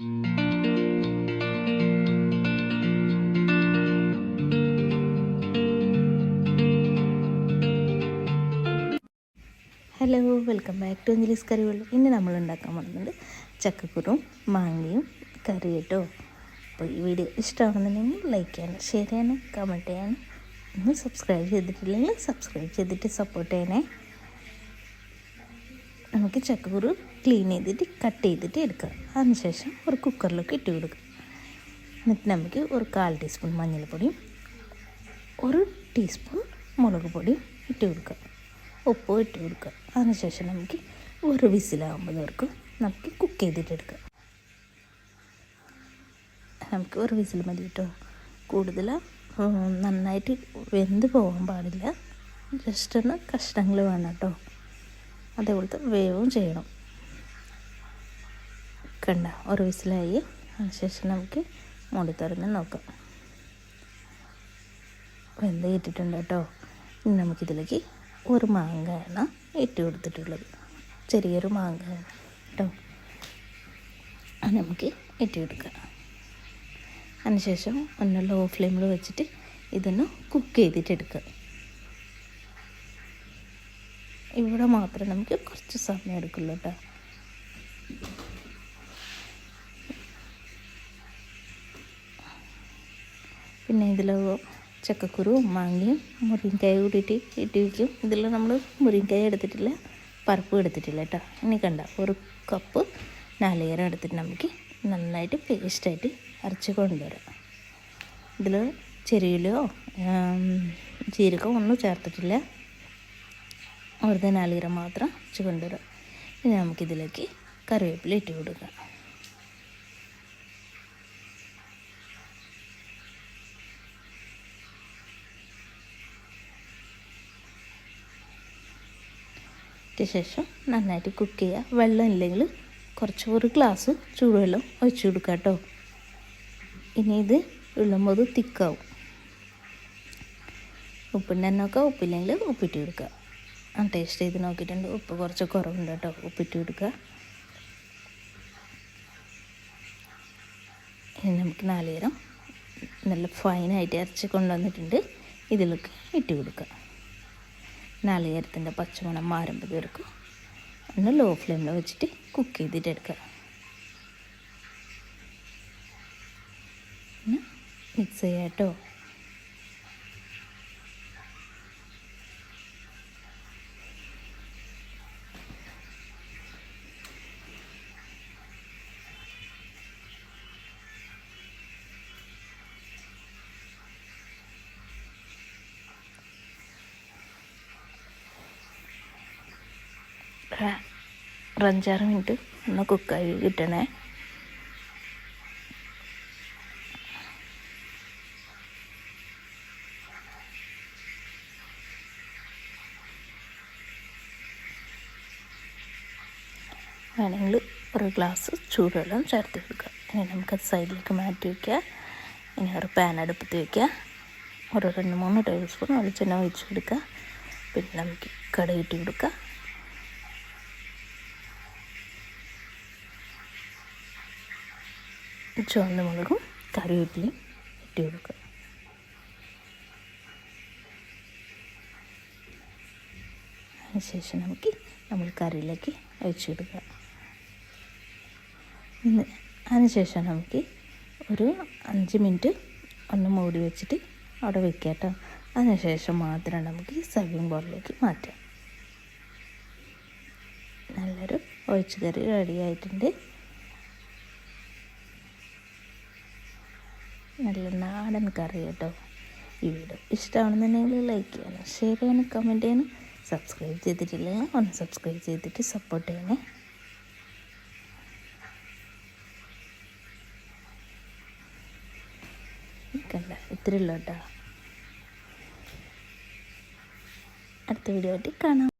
Hello welcome back to Anjali's കറികൾ ഇന്ന് നമ്മൾ ഉണ്ടാക്കാൻ പോകുന്നത് ചക്കക്കുരും മാങ്ങയും കറി കേട്ടോ. അപ്പോൾ ഈ വീഡിയോ ഇഷ്ടമാണെന്നുണ്ടെങ്കിൽ ലൈക്ക് ചെയ്യാനും ഷെയർ ചെയ്യാനും കമന്റ് ചെയ്യാനും ഒന്ന് സബ്സ്ക്രൈബ് ചെയ്തിട്ടില്ലെങ്കിൽ സബ്സ്ക്രൈബ് ചെയ്തിട്ട് സപ്പോർട്ട് ചെയ്യണേ. നമുക്ക് ചക്കക്കുരു ക്ലീൻ ചെയ്തിട്ട് കട്ട് ചെയ്തിട്ട് എടുക്കുക അതിനുശേഷം ഒരു കുക്കറിലേക്ക് ഇട്ട് കൊടുക്കുക എന്നിട്ട് നമുക്ക് ഒരു കാൽ ടീസ്പൂൺ മഞ്ഞൾപ്പൊടിയും ഒരു ടീസ്പൂൺ മുളക് പൊടിയും ഇട്ട് കൊടുക്കുക ഉപ്പും ഇട്ട് കൊടുക്കുക അതിനുശേഷം നമുക്ക് ഒരു വിസിലാകുമ്പോഴേക്കും നമുക്ക് കുക്ക് ചെയ്തിട്ട് എടുക്കുക നമുക്ക് ഒരു വിസിൽ മതി കേട്ടോ. കൂടുതൽ നന്നായിട്ട് വെന്ത് പോകാൻ പാടില്ല. ജസ്റ്റ് ഒന്ന് കഷ്ണങ്ങൾ വേണം കേട്ടോ. അതേപോലത്തെ വേവും ചെയ്യണം. കണ്ട ഒരു വിസിലായി. അതിനുശേഷം നമുക്ക് മൂടി തുറന്ന് നോക്കാം. വെന്ത് ഇട്ടിട്ടുണ്ട് കേട്ടോ? ഇനി നമുക്കിതിലേക്ക് ഒരു മാങ്ങയാണ് ഇട്ട് കൊടുത്തിട്ടുള്ളത്. ചെറിയൊരു മാങ്ങയാണ് കേട്ടോ. അത് നമുക്ക് ഇട്ട് കൊടുക്കാം. അതിനുശേഷം ഒന്ന് ലോ ഫ്ലെയിമിൽ വെച്ചിട്ട് ഇതൊന്ന് കുക്ക് ചെയ്തിട്ട് എടുക്കുക ഇവിടെ മാത്രം നമുക്ക് കുറച്ച് സമയം എടുക്കുള്ളൂ കേട്ടോ. പിന്നെ ഇതിൽ ചക്കക്കുരുവും മാങ്ങയും മുരിങ്ങക്കായ കൂടിയിട്ട് ഇട്ട് വയ്ക്കും ഇതിൽ നമ്മൾ മുരിങ്ങക്കായ എടുത്തിട്ടില്ല പരപ്പും എടുത്തിട്ടില്ല കേട്ടോ. ഇനി കണ്ട ഒരു കപ്പ് നാളികേരം എടുത്തിട്ട് നമുക്ക് നന്നായിട്ട് പേസ്റ്റായിട്ട് അരച്ച് കൊണ്ടുവരാം. ഇതിൽ ചെറിയിലോ ജീരകം ഒന്നും ചേർത്തിട്ടില്ല. വെറുതെ നാളികേരം മാത്രം അരച്ച് കൊണ്ടുവരാം ഇനി നമുക്കിതിലേക്ക് കറിവേപ്പില ഇട്ട് കൊടുക്കാം. ശേഷം നന്നായിട്ട് കുക്ക് ചെയ്യുക വെള്ളം ഇല്ലെങ്കിൽ കുറച്ച് ഒരു ഗ്ലാസ് ചൂടുവെള്ളം ഒഴിച്ചു കൊടുക്കുക കേട്ടോ. ഇനി ഇത് ഇടുമ്പോൾ തിക്കാവും. ഉപ്പുണ്ടെന്നൊക്കെ ഉപ്പില്ലെങ്കിൽ ഉപ്പിട്ട് കൊടുക്കുക ടേസ്റ്റ് ചെയ്ത് നോക്കിയിട്ടുണ്ട്. ഉപ്പ് കുറച്ച് കുറവുണ്ട് കേട്ടോ. ഉപ്പിട്ട് കൊടുക്കുക. ഇനി നമുക്ക് നാളികേരം നല്ല ഫൈനായിട്ട് അരച്ച് കൊണ്ടുവന്നിട്ടുണ്ട്. ഇതിലേക്ക് ഇട്ട് കൊടുക്കുക. നാളികേരത്തിന്റെ പച്ചമണം മാറുമ്പോഴേക്കും ഒന്ന് ലോ ഫ്ലെയിമിൽ വെച്ചിട്ട് കുക്ക് ചെയ്തിട്ട് എടുക്കുക. മിക്സ് ചെയ്യാം കേട്ടോ. ഒരു അഞ്ചാറ് മിനിറ്റ് ഒന്ന് കുക്കായി കിട്ടണേ. വേണമെങ്കിൽ ഒരു ഗ്ലാസ് ചൂടുവെള്ളം ചേർത്ത് കൊടുക്കുക ഇനി നമുക്കത് സൈഡിലേക്ക് മാറ്റി വയ്ക്കുക ഇനി ഒരു പാൻ അടുപ്പത്ത് വയ്ക്കുക ഒരു രണ്ട് മൂന്ന് ടേബിൾ സ്പൂൺ വെളിച്ചെണ്ണ ഒഴിച്ച് കൊടുക്കുക. പിന്നെ നമുക്ക് കടയിട്ട് കൊടുക്കുക. ചുവന്ന മുളകും കറിവേപ്പിലയും ഇട്ട് കൊടുക്കുക. അതിനുശേഷം നമുക്ക് നമ്മൾ കറിയിലേക്ക് ഒഴിച്ച് കൊടുക്കുക. അതിനുശേഷം നമുക്ക് ഒരു അഞ്ച് മിനിറ്റ് ഒന്ന് മൂടി വെച്ചിട്ട് അവിടെ വെക്കുക കേട്ടോ. അതിനുശേഷം മാത്രം നമുക്ക് സർവിങ് ബോളിലേക്ക് മാറ്റാം. നല്ലൊരു ഒഴിച്ചു കറി റെഡി ആയിട്ടുണ്ട്. നല്ല നാടൻ കറി കേട്ടോ. ഈ വീഡിയോ ഇഷ്ടമാണെന്നുണ്ടെങ്കിൽ ലൈക്ക് ചെയ്യണം ഷെയർ ചെയ്യണം കമന്റ് ചെയ്യണം. സബ്സ്ക്രൈബ് ചെയ്തിട്ടില്ലെങ്കിൽ ഒന്ന് സബ്സ്ക്രൈബ് ചെയ്തിട്ട് സപ്പോർട്ട് ചെയ്യണേ. കണ്ട ഇത്രയുള്ളൂ കേട്ടോ. അടുത്ത വീഡിയോ ആയിട്ട് കാണാം.